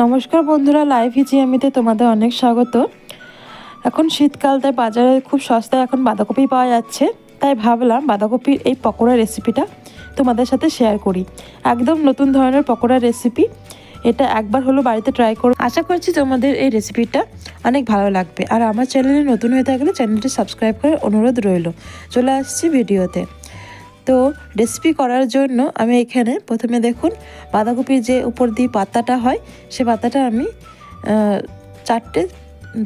নমস্কার বন্ধুরা লাইভ হিচিয়ামিতে তোমাদের অনেক স্বাগত। এখন শীতকাল, তাই বাজারে খুব সস্তায় এখন বাঁধাকপি পাওয়া যাচ্ছে। তাই ভাবলাম বাঁধাকপির এই পকোড়া রেসিপিটা তোমাদের সাথে শেয়ার করি। একদম নতুন ধরনের পকোড়া রেসিপি এটা একবার হলো বাড়িতে ট্রাই করো। আশা করছি তোমাদের এই রেসিপিটা অনেক ভালো লাগবে। আর আমার চ্যানেলে নতুন হয়ে থাকলে চ্যানেলটি সাবস্ক্রাইব করে অনুরোধ রইল। চলে আসছি ভিডিওতে তো রেসিপি করার জন্য আমি এখানে প্রথমে দেখুন বাঁধাকপির যে উপর দিয়ে পাতাটা হয়, সে পাতাটা আমি চারটে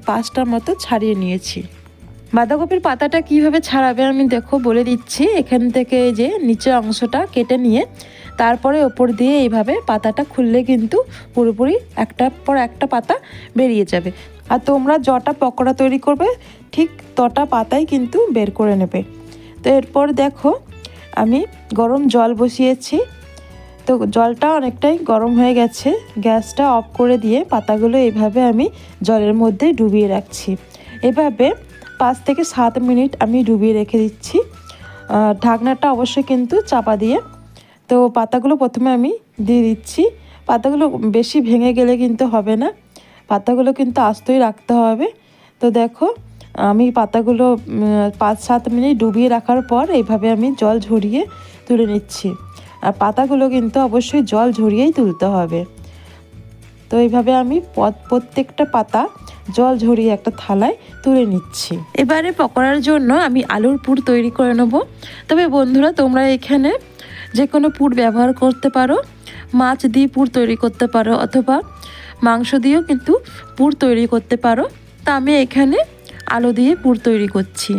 পাঁচটার মতো ছাড়িয়ে নিয়েছি। বাঁধাকপির পাতাটা কীভাবে ছাড়াবে আমি দেখো, বলে দিচ্ছি। এখান থেকে যে নিচের অংশটা কেটে নিয়ে তারপরে ওপর দিয়ে এইভাবে পাতাটা খুললে কিন্তু পুরোপুরি একটার পর একটা পাতা বেরিয়ে যাবে। আর তোমরা যটা পকোড়া তৈরি করবে, ঠিক তটা পাতাই কিন্তু বের করে নেবে। তো এরপর দেখো আমি গরম জল বসিয়েছি। তো জলটা অনেকটাই গরম হয়ে গেছে। গ্যাসটা অফ করে দিয়ে পাতাগুলো এইভাবে আমি জলের মধ্যে ডুবিয়ে রাখছি। এভাবে পাঁচ থেকে সাত মিনিট আমি ডুবিয়ে রেখে দিচ্ছি। ঢাকনাটা অবশ্যই কিন্তু চাপা দিয়ে। তো পাতাগুলো প্রথমে আমি দিয়ে দিচ্ছি। পাতাগুলো বেশি ভেঙে গেলে কিন্তু হবে না। পাতাগুলো কিন্তু আস্তই রাখতে হবে। তো দেখো আমি পাতাগুলো পাঁচ সাত মিনিট ডুবিয়ে রাখার পর এইভাবে আমি জল ঝরিয়ে তুলে নিচ্ছি। আর পাতাগুলো কিন্তু অবশ্যই জল ঝরিয়েই তুলতে হবে। তো এইভাবে আমি প্রত্যেকটা পাতা জল ঝরিয়ে একটা থালায় তুলে নিচ্ছি। এবারে পকোড়ার জন্য আমি আলুর পুর তৈরি করে নেব। তবে বন্ধুরা, তোমরা এখানে যে কোনো পুর ব্যবহার করতে পারো। মাছ দিয়ে পুর তৈরি করতে পারো অথবা মাংস দিয়েও কিন্তু পুর তৈরি করতে পারো। তা আমি এখানে আলু দিয়ে পুর তৈরি করছি।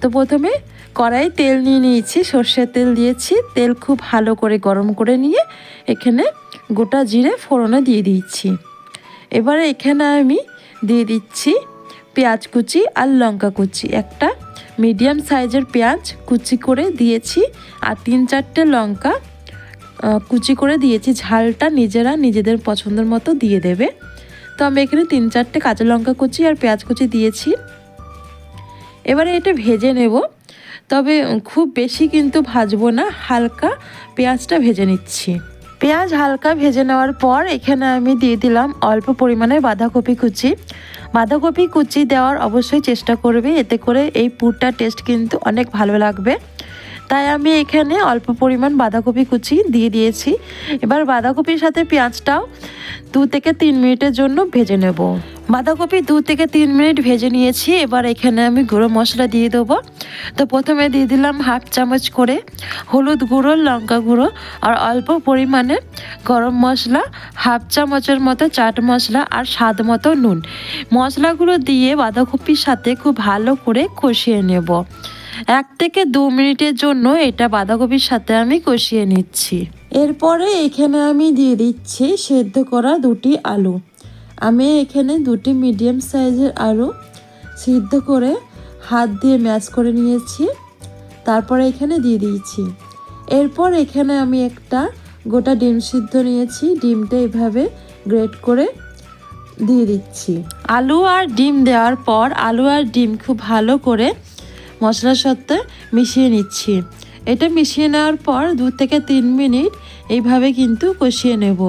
তো প্রথমে কড়াই তেল নিয়ে নিয়েছি, সর্ষের তেল দিয়েছি, তেল খুব ভালো করে গরম করে নিয়ে এখানে গোটা জিরে ফোড়নে দিয়ে দিচ্ছি এবারে এখানে আমি দিয়ে দিচ্ছি পেঁয়াজ কুচি আর লঙ্কা কুচি। একটা মিডিয়াম সাইজের পেঁয়াজ কুচি করে দিয়েছি আর তিন চারটে লঙ্কা কুচি করে দিয়েছি। ঝালটা নিজেরা নিজেদের পছন্দের মতো দিয়ে দেবে। তো আমি এখানে তিন চারটে কাঁচা লঙ্কা কুচি আর পেঁয়াজ কুচি দিয়েছি। এবারে এটা ভেজে নেব। তবে খুব বেশি কিন্তু ভাজবো না, হালকা পেঁয়াজটা ভেজে নিচ্ছি। পেঁয়াজ হালকা ভেজে নেওয়ার পর এখানে আমি দিয়ে দিলাম অল্প পরিমাণে বাঁধাকপি কুচি। বাঁধাকপি কুচি দেওয়ার অবশ্যই চেষ্টা করবে, এতে করে এই পুরটা টেস্ট কিন্তু অনেক ভালো লাগবে। তাই আমি এখানে অল্প পরিমাণ বাঁধাকপি কুচি দিয়ে দিয়েছি। এবার বাঁধাকপির সাথে পেঁয়াজটাও দু থেকে তিন মিনিটের জন্য ভেজে নেব। বাঁধাকপি দু থেকে তিন মিনিট ভেজে নিয়েছি, এবার এখানে আমি গুঁড়ো মশলা দিয়ে দেবো। তো প্রথমে দিয়ে দিলাম হাফ চামচ করে হলুদ গুঁড়ো, লঙ্কা গুঁড়ো আর অল্প পরিমাণে গরম মশলা, হাফ চামচের মতো চাট মশলা আর স্বাদ মতো নুন। মশলাগুলো দিয়ে বাঁধাকপির সাথে খুব ভালো করে কষিয়ে নেব। এক থেকে দু মিনিটের জন্য এটা বাঁধাকপির সাথে আমি কষিয়ে নিচ্ছি। এরপরে এখানে আমি দিয়ে দিচ্ছি সেদ্ধ করা দুটি আলু। আমি এখানে দুটি মিডিয়াম সাইজের আলু সিদ্ধ করে হাত দিয়ে ম্যাশ করে নিয়েছি। তারপরে এখানে দিয়ে দিয়েছি। এরপর এখানে আমি একটা গোটা ডিম সিদ্ধ নিয়েছি। ডিমটা এভাবে গ্রেট করে দিয়ে দিচ্ছি। আলু আর ডিম দেওয়ার পর আলু আর ডিম খুব ভালো করে মশলার সাথে মিশিয়ে নিচ্ছি। এটা মিশিয়ে নেওয়ার পর দু থেকে তিন মিনিট এইভাবে কিন্তু কষিয়ে নেব।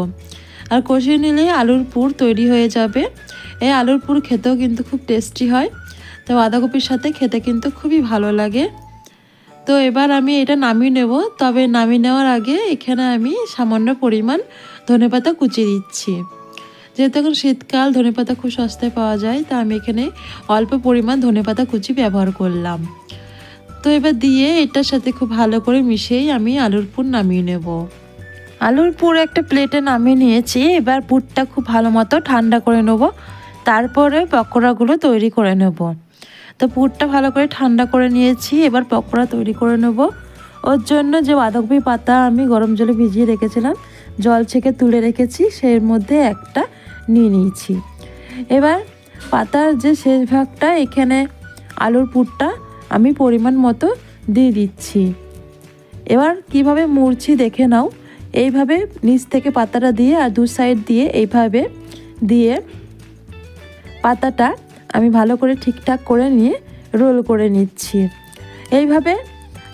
আর কষিয়ে নিলেই আলুর পুর তৈরি হয়ে যাবে। এই আলুর পুর খেতেও কিন্তু খুব টেস্টি হয়। তো বাঁধাকপির সাথে খেতে কিন্তু খুবই ভালো লাগে। তো এবার আমি এটা নামিয়ে নেব। তবে নামিয়ে নেওয়ার আগে এখানে আমি সামান্য পরিমাণ ধনেপাতা কুচিয়ে দিচ্ছি। যেহেতু এখন শীতকাল ধনেপাতা খুব সস্তায় পাওয়া যায়, তা আমি এখানে অল্প পরিমাণ ধনেপাতা কুচি ব্যবহার করলাম। তো এবার দিয়ে এটার সাথে খুব ভালো করে মিশিয়েই আমি আলুর পুর নামিয়ে নেব। আলুর পুর একটা প্লেটে নামিয়ে নিয়েছি, এবার পুরটা খুব ভালো মতো ঠান্ডা করে নেব, তারপরে পকোড়াগুলো তৈরি করে নেব। তো পুরটা ভালো করে ঠান্ডা করে নিয়েছি, এবার পকোড়া তৈরি করে নেব। ওর জন্য যে বাঁধাকপি পাতা আমি গরম জলে ভিজিয়ে রেখেছিলাম, জল ছেঁকে তুলে রেখেছি সেই মধ্যে একটা নিয়ে নিয়েছি। এবার পাতার যে শেষ ভাগটা, এখানে আলুর পুরটা আমি পরিমাণ মতো দিয়ে দিচ্ছি। এবার কীভাবে মুড়ছি দেখে নাও। এইভাবে নিচ থেকে পাতাটা দিয়ে আর দু সাইড দিয়ে এইভাবে দিয়ে পাতাটা আমি ভালো করে ঠিকঠাক করে নিয়ে রোল করে নিচ্ছি। এইভাবে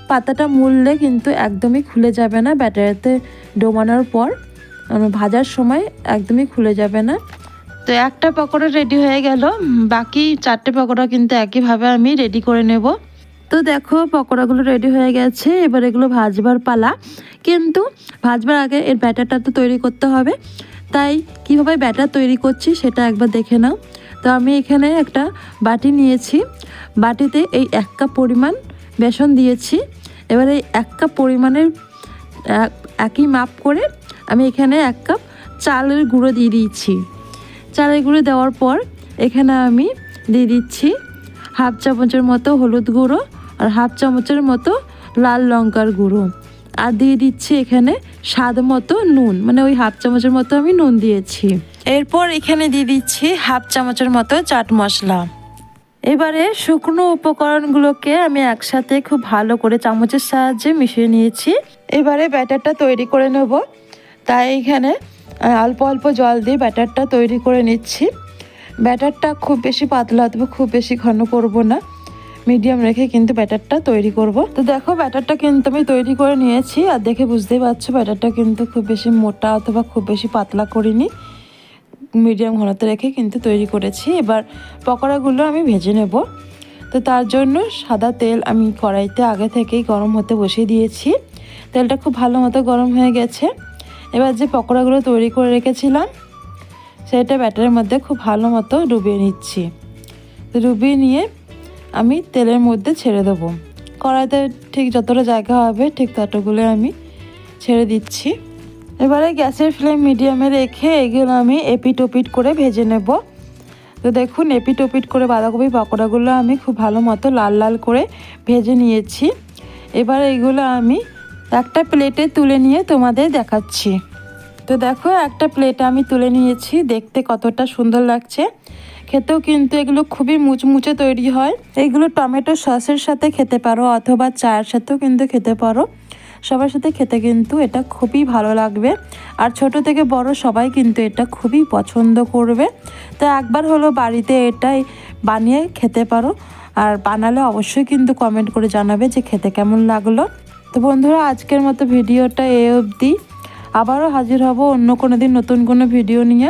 পাতাটা মুড়লে কিন্তু একদমই খুলে যাবে না। ব্যাটারিতে ডোবানোর পর ভাজার সময় একদমই খুলে যাবে না। তো একটা পকোড়া রেডি হয়ে গেল। বাকি চারটে পকোড়া কিন্তু একইভাবে আমি রেডি করে নেব। তো দেখো, পকোড়াগুলো রেডি হয়ে গেছে। এবার এগুলো ভাজবার পালা। কিন্তু ভাজবার আগে এর ব্যাটারটা তো তৈরি করতে হবে। তাই কীভাবে ব্যাটার তৈরি করছি সেটা একবার দেখে নাও। তো আমি এখানে একটা বাটি নিয়েছি। বাটিতে এই এক কাপ পরিমাণ বেসন দিয়েছি। এবার এই এক কাপ পরিমাণের এক- একই মাপ করে আমি এখানে এক কাপ চালের গুঁড়ো দিয়ে দিয়েছি। চালের গুঁড়ো দেওয়ার পর এখানে আমি দিয়ে দিচ্ছি হাফ চামচের মতো হলুদ গুঁড়ো আর হাফ চামচের মতো লাল লঙ্কার গুঁড়ো। আর দিয়ে দিচ্ছি এখানে স্বাদ মতো নুন। মানে ওই হাফ চামচের মতো আমি নুন দিয়েছি। এরপর এখানে দিয়ে দিচ্ছি হাফ চামচের মতো চাট মশলা। এবারে শুকনো উপকরণগুলোকে আমি একসাথে খুব ভালো করে চামচের সাহায্যে মিশিয়ে নিয়েছি। এবারে ব্যাটারটা তৈরি করে নেব। তাই এখানে অল্প অল্প জল দিয়ে ব্যাটারটা তৈরি করে নিচ্ছি। ব্যাটারটা খুব বেশি পাতলা অথবা খুব বেশি ঘন করব না। মিডিয়াম রেখে কিন্তু ব্যাটারটা তৈরি করব। তো দেখো, ব্যাটারটা কিন্তু আমি তৈরি করে নিয়েছি আর দেখে বুঝতেই পারছ, ব্যাটারটা কিন্তু খুব বেশি মোটা অথবা খুব বেশি পাতলা করিনি। মিডিয়াম ঘনত্ব রেখে কিন্তু তৈরি করেছি। এবার পকোড়াগুলো আমি ভেজে নেব। তো তার জন্য সাদা তেল আমি কড়াইতে আগে থেকেই গরম হতে বসিয়ে দিয়েছি। তেলটা খুব ভালো মতো গরম হয়ে গেছে। এবার যে পকোড়াগুলো তৈরি করে রেখেছিলাম, সেটা ব্যাটারের মধ্যে খুব ভালো মতো ডুবিয়ে নিচ্ছি। ডুবিয়ে নিয়ে আমি তেলের মধ্যে ছেড়ে দেবো। কড়াইতে ঠিক যতটা জায়গা হবে, ঠিক ততগুলো আমি ছেড়ে দিচ্ছি। এবারে গ্যাসের ফ্লেম মিডিয়ামে রেখে এগুলো আমি এপিট ওপিট করে ভেজে নেব। তো দেখুন এপিট করে বাঁধাকপি পকোড়াগুলো আমি খুব ভালো মতো লাল লাল করে ভেজে নিয়েছি। এবার এগুলো আমি একটা প্লেটে তুলে নিয়ে তোমাদের দেখাচ্ছি। তো দেখো, একটা প্লেটে আমি তুলে নিয়েছি। দেখতে কতটা সুন্দর লাগছে। খেতেও কিন্তু এগুলো খুবই মুচমুচে তৈরি হয়। এগুলো টমেটো সসের সাথে খেতে পারো অথবা চায়ের সাথেও কিন্তু খেতে পারো। সবার সাথে খেতে কিন্তু এটা খুবই ভালো লাগবে। আর ছোট থেকে বড় সবাই কিন্তু এটা খুবই পছন্দ করবে। তো একবার হলো বাড়িতে এটাই বানিয়ে খেতে পারো। আর বানালে অবশ্যই কিন্তু কমেন্ট করে জানাবে যে খেতে কেমন লাগল। তো বন্ধুরা, আজকের মতো ভিডিওটা এ অবধি। আবারও হাজির হব অন্য কোনো দিন নতুন কোনো ভিডিও নিয়ে।